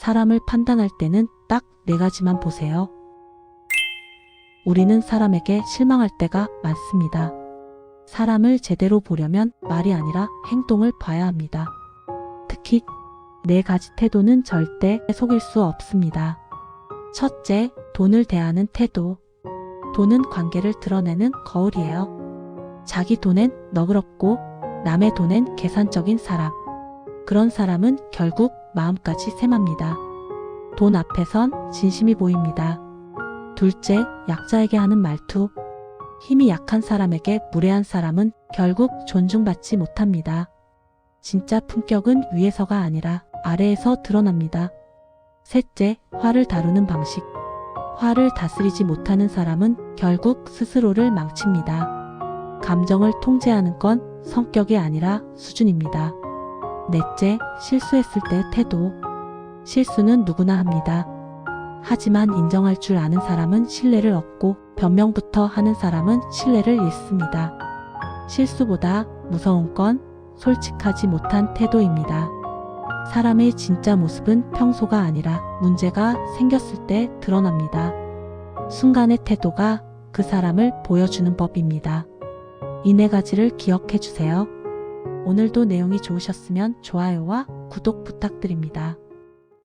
사람을 판단할 때는 딱 네 가지만 보세요. 우리는 사람에게 실망할 때가 많습니다. 사람을 제대로 보려면 말이 아니라 행동을 봐야 합니다. 특히 네 가지 태도는 절대 속일 수 없습니다. 첫째, 돈을 대하는 태도. 돈은 관계를 드러내는 거울이에요. 자기 돈엔 너그럽고 남의 돈엔 계산적인 사람. 그런 사람은 결국 마음까지 셈합니다. 돈 앞에선 진심이 보입니다. 둘째, 약자에게 하는 말투. 힘이 약한 사람에게 무례한 사람은 결국 존중받지 못합니다. 진짜 품격은 위에서가 아니라 아래에서 드러납니다. 셋째, 화를 다루는 방식. 화를 다스리지 못하는 사람은 결국 스스로를 망칩니다. 감정을 통제하는 건 성격이 아니라 수준입니다. 넷째, 실수했을 때 태도. 실수는 누구나 합니다. 하지만 인정할 줄 아는 사람은 신뢰를 얻고 변명부터 하는 사람은 신뢰를 잃습니다. 실수보다 무서운 건 솔직하지 못한 태도입니다. 사람의 진짜 모습은 평소가 아니라 문제가 생겼을 때 드러납니다. 순간의 태도가 그 사람을 보여주는 법입니다. 이네 가지를 기억해 주세요. 오늘도 내용이 좋으셨으면 좋아요와 구독 부탁드립니다.